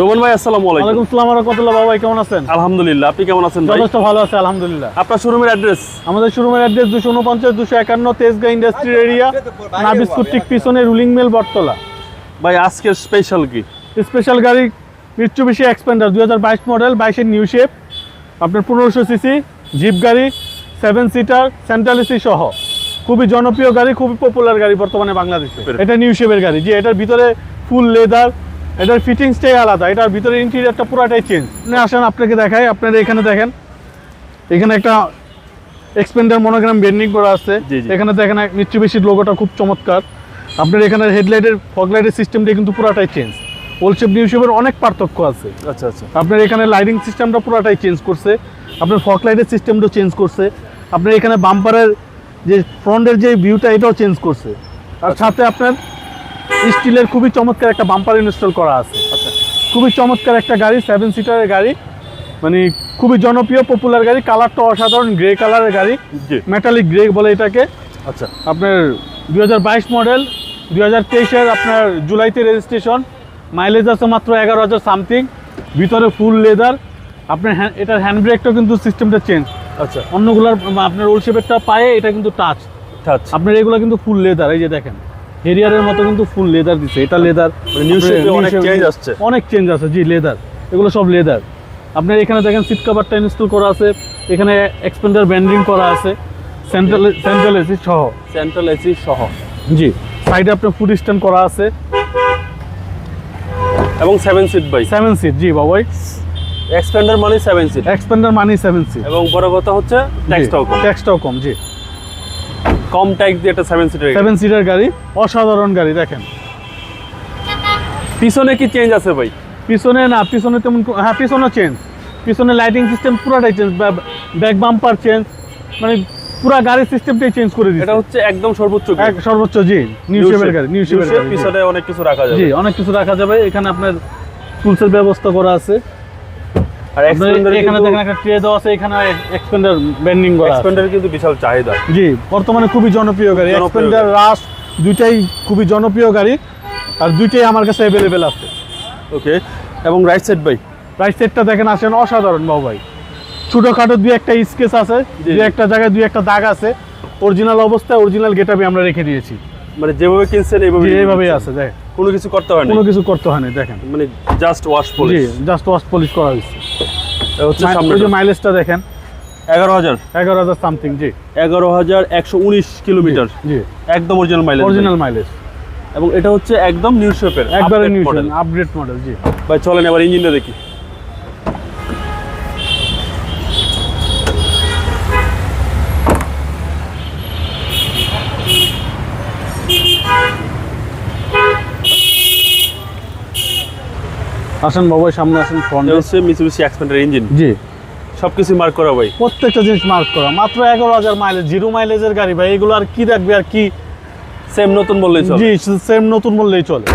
Roman ভাই আসসালামু আলাইকুম। ওয়ালাইকুম আসসালাম রহমতুল্লাহ বাবা কেমন আছেন? আলহামদুলিল্লাহ আপনি কেমন আছেন ভাই? যথেষ্ট ভালো আছে আলহামদুলিল্লাহ। আপনার শোরুমের অ্যাড্রেস আমাদের শোরুমের অ্যাড্রেস দুশো উনপঞ্চাশ দুশো একান্ন তেজগাঁ ইন্ডাস্ট্রির এরিয়া নাবিস্কুট ঠিক পিছনে রুলিং মিল বটতলা। ভাই আজকের স্পেশাল কি? স্পেশাল গাড়ি মিটসুবিশি এক্সপেন্ডার দুই হাজার বাইশ মডেল বাইশের নিউ শেপ আপনার পনেরোশো সিসি জিপ গাড়ি সেভেন সিটার সেন্ট্রাল এসি সহ। খুবই জনপ্রিয় গাড়ি খুবই পপুলার গাড়ি বর্তমানে বাংলাদেশে। এটা নিউ শেপের গাড়ি। যে এটার ভিতরে ফুল লেদার এটার ফিটিংসটাই আলাদা। এটার ভিতরে ইন্টেরিয়ারটা পুরাটাই চেঞ্জ আপনি আসেন আপনাকে দেখাই। আপনারা এখানে দেখেন। এখানে একটা এক্সপেন্ডার মনোগ্রাম বেন্ডিং করা আছে। এখানে দেখেন মিটসুবিশির লোগোটা খুব চমৎকার। আপনার এখানে হেডলাইটের ফগলাইটের সিস্টেমটা কিন্তু পুরাটাই চেঞ্জ ওল্ড শেপ নিউ শেপের অনেক পার্থক্য আছে। আচ্ছা আচ্ছা। আপনার এখানে লাইটিং সিস্টেমটা পুরোটাই চেঞ্জ করছে। আপনার ফক লাইটের সিস্টেমটাও চেঞ্জ করছে। আপনার এখানে বাম্পারের যে ফ্রন্টের যে ভিউটা এটাও চেঞ্জ করছে। আর সাথে আপনার স্টিলের খুবই চমৎকার একটা বাম্পার ইনস্টল করা আছে। আচ্ছা। খুবই চমৎকার একটা গাড়ি সেভেন সিটারের গাড়ি মানে খুবই জনপ্রিয় পপুলার গাড়ি কালারটা অসাধারণ গ্রে কালারের গাড়ি মেটালিক গ্রে বলে এটাকে। আচ্ছা। আপনার দু হাজার বাইশ মডেল দুই হাজার তেইশের আপনার জুলাইতে রেজিস্ট্রেশন মাইলেজ আছে মাত্র এগারো হাজার সামথিং ভিতরে ফুল লেদার আপনার হ্যান্ড এটার হ্যান্ড ব্রেকটাও কিন্তু সিস্টেমটা চেঞ্জ আচ্ছা। অন্যগুলোর আপনার ওল্ড শেপেরটা পায়ে এটা কিন্তু টাচ আচ্ছা আপনার এগুলো কিন্তু ফুল লেদার এই যে দেখেন। হেরিয়ারের মতো কিন্তু ফুল লেদার দিচ্ছে এটা লেদার মানে new অনেক আসছে। অনেক চেঞ্জ আছে জি লেদার এগুলো সব লেদার আপনার এখানে দেখেন সিট কাভারটা ইনস্টল করা আছে। এখানে এক্সপেন্ডার ব্যান্ডিং করা আছে। সেন্ট্রাল সেন্ট্রাল এসি সহ। সেন্ট্রাল এসি সহ। জি সাইডে আপনার ফুড স্ট্যান্ড করা আছে। এবং seven seat by seven seat জি বাবাই। এক্সপেন্ডার মানে সেভেন সিট এক্সপেন্ডার মানি সেভেন সিট এবং বড় কথা হচ্ছে ট্যাক্সটাও কম। ট্যাক্সটাও কম জি। কম ট্যাক্স দিয়ে একটা সেভেন সিটের সেভেন সিটের গাড়ি অসাধারণ গাড়ি দেখেন। পিছনে কি চেঞ্জ আছে ভাই? পিছনে না পিছনে তেমন হ্যাঁ পিছনে চেঞ্জ পিছনে লাইটিং সিস্টেম পুরাটাই চেঞ্জ ব্যাক বাম্পার চেঞ্জ মানে পুরা গাড়ির সিস্টেমটাই চেঞ্জ করে এটা হচ্ছে একদম সর্বোচ্চ সর্বোচ্চ জি নিউ শেপের গাড়ি নিউ শেপের পিছনে অনেক কিছু রাখা যাবে। জি অনেক কিছু রাখা যাবে। এখানে আপনার টুলসের ব্যবস্থা করা আছে। আর এক্সপেন্ডার এখানে দেখেন একটা ট্রে দেওয়া আছে এখানে এক্সপেন্ডার বেন্ডিং করা এক্সপেন্ডার কিন্তু বিশাল চাহিদা। জি বর্তমানে খুবই জনপ্রিয় গাড়ি। এক্সপেন্ডার রাশ দুইটাই খুবই জনপ্রিয় গাড়ি আর দুইটাই আমার কাছে অ্যাভেলেবেল আছে। ওকে এবং রাইট সাইড ভাই? প্রাইস সেটটা দেখেন আসেন অসাধারণ বাবু ভাই। ছোটোখাটো দুই একটা স্কেচ আছে দুই একটা জায়গায় দুই একটা দাগ আছে। অরিজিনাল অবস্থায় অরিজিনাল গেটআপে আমরা রেখে দিয়েছি। মানে যেভাবে কিনছেন এইভাবে এইভাবেই আছে দেখেন। কোনো কিছু করতে হয় না কোনো কিছু করতে হয় না দেখেন। মানে just wash polish just wash polish করা হয়েছে। হচ্ছে সামনে মাইলেজটা দেখেন। এগারো হাজার। এগারো হাজার সামথিং জি। এগারো হাজার একশো উনিশ কিলোমিটার। জি একদম অরিজিনাল মাইলেজ অরিজিনাল মাইলেজ এবং এটা হচ্ছে একদম নিউ শেপের একবারে নিউ আপডেট মডেল জি। ভাই চলেন এবার ইঞ্জিনটা দেখি। আসেন বাবু সামনে আসেন ফ্রন্ট হচ্ছে মিসুবিশি এক্সপেন্ডার ইঞ্জিন জি। সবকিছু মার্ক করা ভাই। প্রত্যেকটা জিনিস মার্ক করা। মাত্র এগারো হাজার মাইলেজ জিরো মাইলেজের গাড়ি ভাই। এগুলো আর কি রাখবে আর কি? সেম নতুন বললেই চলে। জি সেম নতুন বললেই চলে।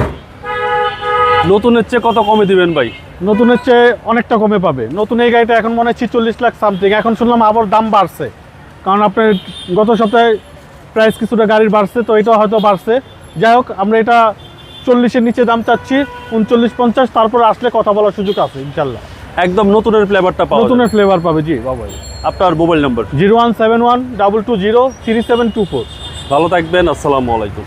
নতুনের চেয়ে কত কমে দিবেন ভাই? নতুনের চেয়ে অনেকটা কমে পাবে। নতুন এই গাড়িটা এখন মনে হয় ছিচল্লিশ লাখ সামথিং এখন শুনলাম আবার দাম বাড়ছে। কারণ আপনার গত সপ্তাহে প্রাইস কিছুটা গাড়ির বাড়ছে তো এটা হয়তো বাড়ছে। যাই হোক আমরা এটা চল্লিশের নিচে দাম চাচ্ছি উনচল্লিশ পঞ্চাশ তারপরে আসলে কথা বলার সুযোগ আছে ইনশাল্লাহ। একদম নতুনের ফ্লেভারটা পাবো। নতুনের ফ্লেভার পাবে জি। বাবাই আপনার mobile number zero one seven one double two zero three seven two four. ভালো থাকবেন আসসালামু আলাইকুম।